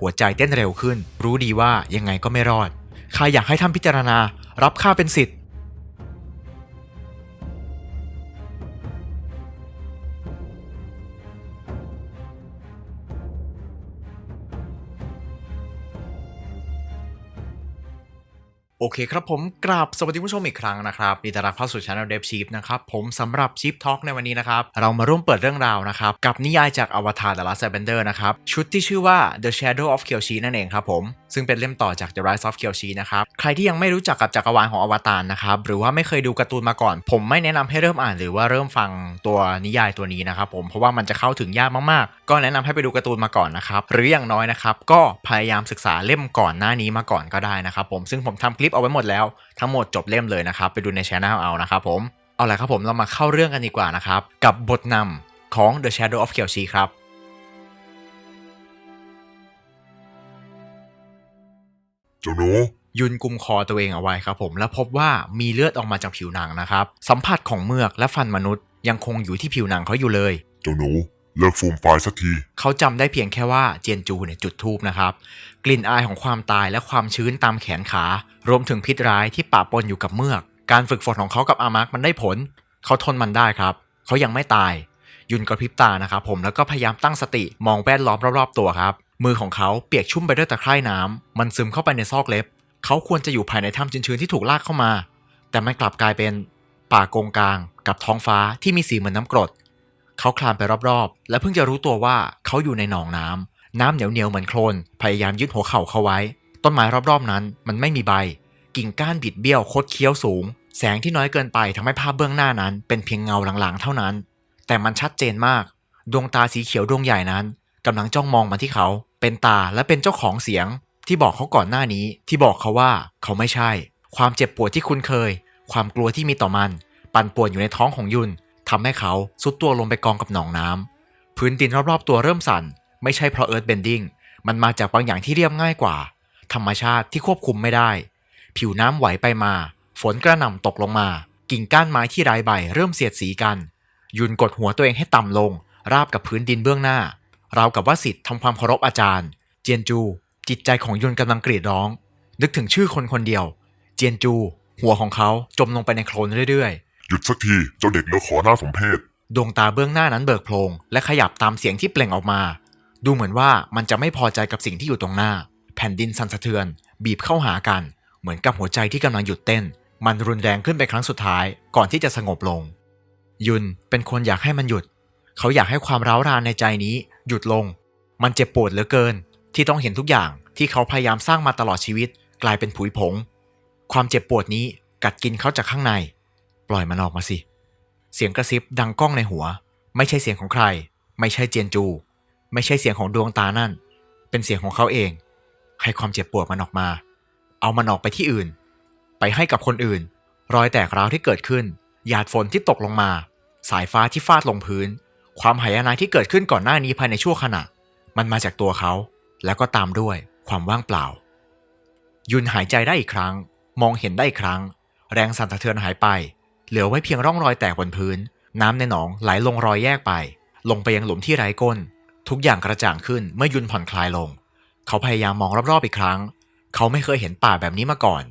หัวใจเต้นเร็วขึ้น รู้ดีว่ายังไงก็ไม่รอดข้าอยากให้ท่านพิจารณา รับข้าเป็นสิทธิ์ โอเคครับผมกราบสวัสดีผู้ชมอีกครั้งนะครับยินดีต้อนรับเข้าสู่ช anel Dev Chief นะครับผมสำหรับ Chief Talk ในวันนี้นะครับ เรามาร่วมเปิดเรื่องราวนะครับ กับนิยายจากอวตาร The Last Airbender นะครับ ชุดที่ชื่อว่า The Shadow of Kyoshi นั่นเองครับผม ซึ่งเป็นเล่มต่อจาก The Rise of Kyoshi นะครับ ใครที่ยังไม่รู้จักกับจักรวาลของอวตารนะครับ หรือว่าไม่เคยดูการ์ตูนมาก่อน ผมไม่แนะนำให้เริ่มอ่าน หรือว่าเริ่มฟังตัวนิยายตัวนี้นะครับผมเพราะว่ามันจะเข้าถึงยากมากๆ ก็แนะนำให้ไปดูการ์ตูนมาก่อนนะครับหรืออย่างน้อยนะครับก็พยายามศึกษาเล่มก่อนหน้านี้มาก่อนก็ได้นะครับผมซึ่งผมทำคลิปเอาไว้หมดแล้วทั้งหมดจบเล่มเลยนะครับ ไปดูในช anel เอานะครับผม เอาละครับผมเรามาเข้าเรื่องกันดีกว่านะครับ กับบทนำของ The Shadow of Kyoshi ครับเจ้าหนูยุนกุมคอตัวเองเอาไว้ครับผมแล้วพบว่ามีเลือดออกมาจากผิวหนังนะครับ สัมผัสของเมือกและฟันมนุษย์ยังคงอยู่ที่ผิวหนังเขาอยู่เลย เจ้าหนู เลิกฟูมไฟายสักที เขาจำได้เพียงแค่ว่าเจียนจูเนี่ยจุดทูบนะครับ กลิ่นอายของความตายและความชื้นตามแขนขา รวมถึงพิษร้ายที่ปะปนอยู่กับเมือก การฝึกฝนของเขากับอามาร์กมันได้ผล เขาทนมันได้ครับ เขายังไม่ตาย ยุนกระพริบตานะครับผมแล้วก็พยายามตั้งสติมองแวดล้อมรอบๆตัวครับ มือของเขาเปียกชุ่มไปด้วยตะไคร่น้ำมันซึมเข้าไปในซอกเล็บ เขาควรจะอยู่ภายในถ้ำชื้นๆที่ถูกลากเข้ามา แต่มันกลับกลายเป็นป่าโกงกลาง กับท้องฟ้าที่มีสีเหมือนน้ำกรด เขาคลานไปรอบๆ และเพิ่งจะรู้ตัวว่าเขาอยู่ในหนองน้ำน้ำเหนียวๆเหมือนโคลนพยายามยึดหัวเข่าเขาไว้ ต้นไม้รอบๆนั้น มันไม่มีใบ กิ่งก้านบิดเบี้ยวคดเคี้ยวสูง แสงที่น้อยเกินไปทำให้ภาพเบื้องหน้านั้น เป็นเพียงเงาหลังๆเท่านั้น แต่มันชัดเจนมาก ดวงตาสีเขียวดวงใหญ่นั้นกำลังจ้องมองมาที่เขา เป็นตาและเป็นเจ้าของเสียง ที่บอกเขาก่อนหน้านี้ ที่บอกเขาว่าเขาไม่ใช่ ความเจ็บปวดที่คุ้นเคย ความกลัวที่มีต่อมัน ปั่นป่วนอยู่ในท้องของยุน ทำให้เขาซุดตัวลงไปกองกับหนองน้ำพื้นดินรอบๆตัวเริ่มสั่น ไม่ใช่เพราะเอิร์ธเบนดิ้งมันมาจากบางอย่างที่เรียบง่ายกว่า ธรรมชาติที่ควบคุมไม่ได้ ผิวน้ำไหวไปมา ฝนกระหน่ำตกลงมา กิ่งก้านไม้ที่ไร้ใบ เริ่มเสียดสีกัน ยุนกดหัวตัวเองให้ต่ำลง ราบกับพื้นดินเบื้องหน้า ราวกับว่าสิทธิ์ทำความเคารพอาจารย์ เจียนจู จิตใจของยุนกำลังกรีดร้อง นึกถึงชื่อคนคนเดียว เจียนจู หัวของเขาจมลงไปในโคลนเรื่อยๆ หยุดสักทีเจ้าเด็กเลิกขอหน้าสมเพศ ดวงตาเบื้องหน้านั้นเบิกโพลงและขยับตามเสียงที่เปล่งออกมา ดูเหมือนว่ามันจะไม่พอใจกับสิ่งที่อยู่ตรงหน้า แผ่นดินสั่นสะเทือน บีบเข้าหากัน เหมือนกับหัวใจที่กำลังหยุดเต้น มันรุนแรงขึ้นไปครั้งสุดท้าย ก่อนที่จะสงบลง ยุนเป็นคนอยากให้มันหยุด เขาอยากให้ความร้าวรานในใจนี้ หยุดลง มันเจ็บปวดเหลือเกิน ที่ต้องเห็นทุกอย่างที่เขาพยายามสร้างมาตลอดชีวิต กลายเป็นผุยผง ความเจ็บปวดนี้กัดกินเขาจากข้างใน ปล่อยมันออกมาสิ เสียงกระซิบดังก้องในหัว ไม่ใช่เสียงของใคร ไม่ใช่เจียนจู ไม่ใช่เสียงของดวงตานั่น เป็นเสียงของเขาเอง ให้ความเจ็บปวดมันออกมา เอามันออกไปที่อื่น ไปให้กับคนอื่น รอยแตกร้าวที่เกิดขึ้น หยาดฝนที่ตกลงมา สายฟ้าที่ฟาดลงพื้น ความหายนะที่เกิดขึ้นก่อนหน้านี้ภายในชั่วขณะ มันมาจากตัวเขา แล้วก็ตามด้วยความว่างเปล่า ยุนหายใจได้อีกครั้ง มองเห็นได้อีกครั้ง แรงสั่นสะเทือนหายไป เหลือไว้เพียงร่องรอยแตกบนพื้น น้ำในหนองไหลลงรอยแยกไป ลงไปยังหลุมที่ไร้ก้น ทุกอย่างกระจ่างขึ้นเมื่อยุนผ่อนคลายลง เขาพยายามมองรอบๆอีกครั้ง เขาไม่เคยเห็นป่าแบบนี้มาก่อน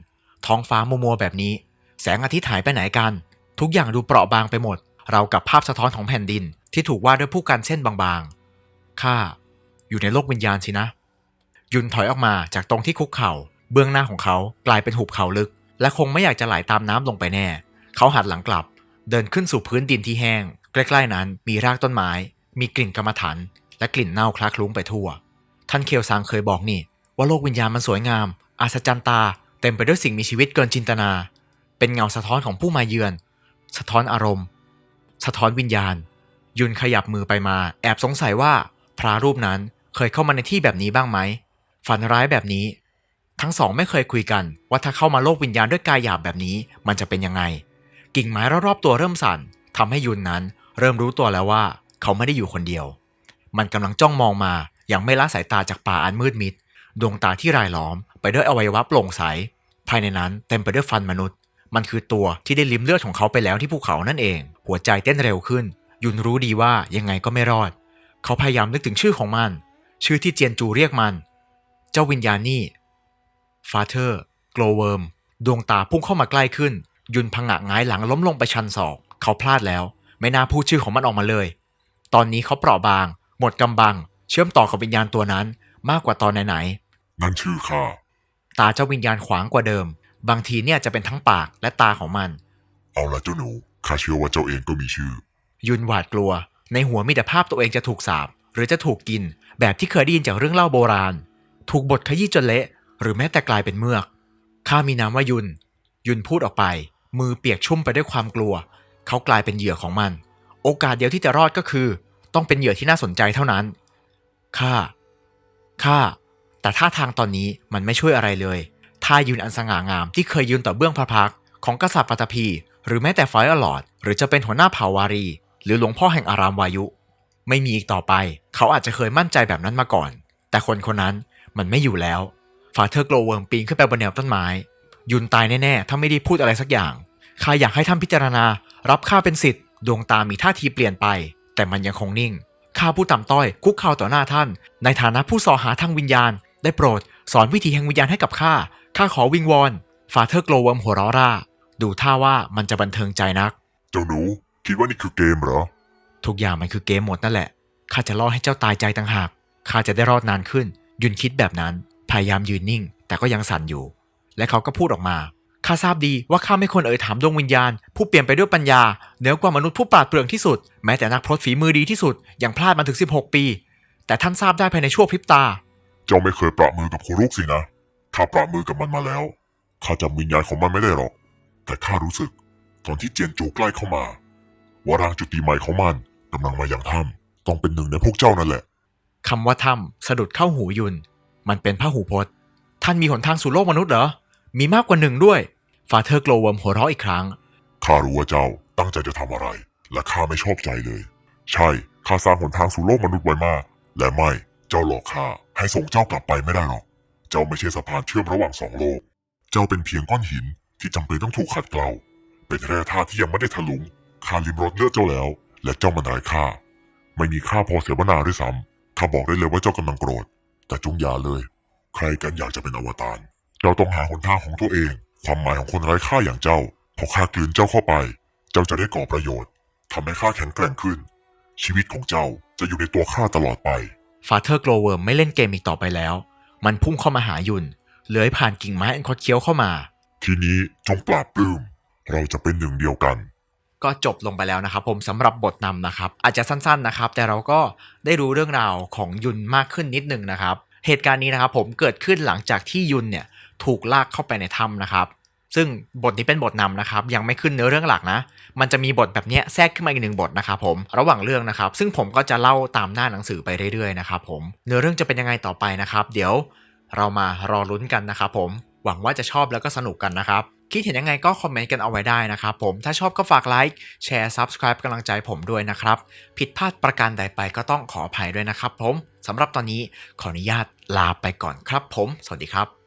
ท้องฟ้ามัวๆแบบนี้ แสงอาทิตย์หายไปไหนกัน ทุกอย่างดูเปราะบางไปหมด เรากับภาพสะท้อนของแผ่นดินที่ถูกวาดด้วยผู้กันเส้นบางๆ ข้า อยู่ในโลกวิญญาณสินะ ยุนถอยออกมาจากตรงที่คุกเข่า เบื้องหน้าของเขากลายเป็นหุบเขาลึก และคงไม่อยากจะไหลาตามน้ำลงไปแน่ เขาหันหลังกลับ เดินขึ้นสู่พื้นดินที่แห้ง ใกล้ๆนั้นมีรากต้นไม้ มีกลิ่นกรรมฐานและกลิ่นเน่าคล้าคลุ้งไปทั่ว ท่านเคียวซางเคยบอกนี่ ว่าโลกวิญญาณมันสวยงามอัศจรรย์ตา เต็มไปด้วยสิ่งมีชีวิตเกินจินตนา เป็นเงาสะท้อนของผู้มาเยือน สะท้อนอารมณ์ สะท้อนวิญญาณ ยุนขยับมือไปมา แอบสงสัยว่า พระรูปนั้นเคยเข้ามาในที่แบบนี้บ้างไหม ฝันร้ายแบบนี้ ทั้งสองไม่เคยคุยกัน ว่าถ้าเข้ามาโลกวิญญาณด้วยกายหยาบแบบนี้ มันจะเป็นยังไง กิ่งไม้รอบๆตัวเริ่มสั่นทำให้ยุนนั้น เริ่มรู้ตัวแล้วว่า เขาไม่ได้อยู่คนเดียว มันกำลังจ้องมองมาอย่างไม่ละสายตาจากป่าอันมืดมิด ดวงตาที่รายล้อมไปด้วยอวัยวะโปร่งใส ภายในนั้นเต็มไปด้วยฟันมนุษย์ มันคือตัวที่ได้ลิ้มเลือดของเขาไปแล้วที่ภูเขานั่นเอง หัวใจเต้นเร็วขึ้น ยุนรู้ดีว่ายังไงก็ไม่รอด เขาพยายามนึกถึงชื่อของมัน ชื่อที่เจียนจูเรียกมัน เจ้าวิญญาณนี่ฟาเธอร์โกลเวิร์มดวงตาพุ่งเข้ามาใกล้ขึ้น ยุนพังงะหงายหลังล้มลงไปชันศอก เขาพลาดแล้ว ไม่น่าพูดชื่อของมันออกมาเลย ตอนนี้เขาเปราะบาง หมดกำบัง เชื่อมต่อกับวิญญาณตัวนั้นมากกว่าตอนไหนๆนั่นชื่อข้าตาเจ้าวิญญาณขวางกว่าเดิม บางทีเนี่ยจะเป็นทั้งปากและตาของมัน เอาละเจ้าหนูข้าเชื่อว่าเจ้าเองก็มีชื่อ ยุนหวาดกลัว ในหัวมีแต่ภาพตัวเองจะถูกสาบ หรือจะถูกกิน แบบที่เคยได้ยินจากเรื่องเล่าโบราณ ถูกบดขยี้จนเละ หรือแม้แต่กลายเป็นเมือกข้ามีนามว่ายุน ยุนพูดออกไป มือเปียกชุ่มไปด้วยความกลัว เขากลายเป็นเหยื่อของมัน โอกาสเดียวที่จะรอดก็คือ ต้องเป็นเหยื่อที่น่าสนใจเท่านั้นข้าข้าแต่ท่าทางตอนนี้มันไม่ช่วยอะไรเลยท่ายืนอันสง่างามที่เคยยืนต่อเบื้องพระพักของกษัตริย์ปัตภีหรือแม้แต่ไฟอลอด หรือจะเป็นหัวหน้าเผ่าวารี หรือหลวงพ่อแห่งอารามวายุ ไม่มีอีกต่อไป เขาอาจจะเคยมั่นใจแบบนั้นมาก่อน แต่คนคนนั้นมันไม่อยู่แล้วฟาเธอร์โกลเวิร์มปีนขึ้นไปบนแนวต้นไม้ ยุนตายแน่ๆ ถ้าไม่ได้พูดอะไรสักอย่าง ข้าอยากให้ท่านพิจารณา รับข้าเป็นสิทธิ์ดวงตามีท่าทีเปลี่ยนไป แต่มันยังคงนิ่งข้าผู้ต่ำต้อยคุกเข่าต่อหน้าท่าน ในฐานะผู้สอหาทางวิญญาณ ได้โปรด สอนวิธีแห่งวิญญาณให้กับข้าข้าขอวิงวอนฟาเธอร์โกลเวิร์มหัวเราะร่า ดูท่าว่ามันจะบันเทิงใจนัก เจ้าหนูคิดว่านี่คือเกมเหรอ ทุกอย่างมันคือเกมหมดนั่นแหละข้าจะล่อให้เจ้าตายใจต่างหากข้าจะได้รอดนานขึ้น ยุนคิดแบบนั้น พยายามยืนนิ่ง แต่ก็ยังสั่นอยู่ และเขาก็พูดออกมา ข้าทราบดีว่าข้าไม่ควรเอ่ยถามดวงวิญญาณ ผู้เปลี่ยนไปด้วยปัญญาเหนือกว่ามนุษย์ผู้ปราดเปรื่องที่สุด แม้แต่นักพรตฝีมือดีที่สุดยังพลาดมาถึง 16 ปี แต่ท่านทราบได้ภายในชั่วพริบตา เจ้าไม่เคยประมือกับโครุกสินะข้าประมือกับมันมาแล้วข้าจำวิญญาณของมันไม่ได้หรอก แต่ข้ารู้สึก ตอนที่เจียนจูใกล้เข้ามา ว่าร่างจุติใหม่ของมันกำลังมาอย่างถ้ำต้องเป็นหนึ่งในพวกเจ้านั่นแหละคำว่าถ้ำสะดุดเข้าหูยุน มันเป็นพระหูพจน์ ท่านมีหนทางสู่โลกมนุษย์เหรอมีมากกว่าหนึ่งด้วย ฟาเธอร์โกลเวิร์มหัวเราะอีกครั้ง ข้ารู้ว่าเจ้าตั้งใจจะทำอะไร และข้าไม่ชอบใจเลย ใช่ ข้าสร้างหนทางสู่โลกมนุษย์ไว้มาก และไม่ เจ้าหลอกข้าให้ส่งเจ้ากลับไปไม่ได้หรอก เจ้าไม่ใช่สะพานเชื่อมระหว่างสองโลก เจ้าเป็นเพียงก้อนหินที่จำเป็นต้องถูกขัดเกลา เป็นแร่ธาตุที่ยังไม่ได้ถลุง ข้าลิมรสเลือดเจ้าแล้ว และเจ้ามันไร้ค่าไม่มีค่าพอเสวนาด้วยซ้ำข้าบอกได้เลยว่าเจ้ากำลังโกรธ แต่จงอย่าเลย ใครกันอยากจะเป็นอวตารเจ้าต้องหาหนทางของตัวเอง ความหมายของคนไร้ค่าอย่างเจ้าพอข้ากลืนเจ้าเข้าไป เจ้าจะได้ก่อประโยชน์ทำให้ข้าแข็งแกร่งขึ้น ชีวิตของเจ้าจะอยู่ในตัวข้าตลอดไปฟาเธอร์โกลเวิร์มไม่เล่นเกมอีกต่อไปแล้ว มันพุ่งเข้ามาหายุนเลื้อยผ่านกิ่งไม้อันคดเคี้ยวเข้ามา ทีนี้จงปราบปลื้มเราจะเป็นหนึ่งเดียวกัน ก็จบลงไปแล้วนะครับ ผมสำหรับบทนำนะครับ อาจจะสั้นๆนะครับ แต่เราก็ได้รู้เรื่องราวของยุนมากขึ้นนิดนึงนะครับ เหตุการณ์นี้นะครับผมเกิดขึ้นหลังจากที่ยุนเนี่ยถูกลากเข้าไปในถ้ำนะครับ ซึ่งบทนี้เป็นบทนำนะครับ ยังไม่ขึ้นเนื้อเรื่องหลักนะ มันจะมีบทแบบนี้แทรกขึ้นมาอีกหนึ่งบทนะครับผมระหว่างเรื่องนะครับ ซึ่งผมก็จะเล่าตามหน้าหนังสือไปเรื่อยๆนะครับผมเนื้อเรื่องจะเป็นยังไงต่อไปนะครับ เดี๋ยวเรามารอลุ้นกันนะครับผมหวังว่าจะชอบแล้วก็สนุกกันนะครับคิดเห็นยังไงก็คอมเมนต์กันเอาไว้ได้นะครับผมถ้าชอบก็ฝากไลค์แชร์ Subscribe กำลังใจผมด้วยนะครับผิดพลาดประการใดไปก็ต้องขออภัยด้วยนะครับผมสำหรับตอนนี้ขออนุญาตลาไปก่อนครับผม สวัสดีครับ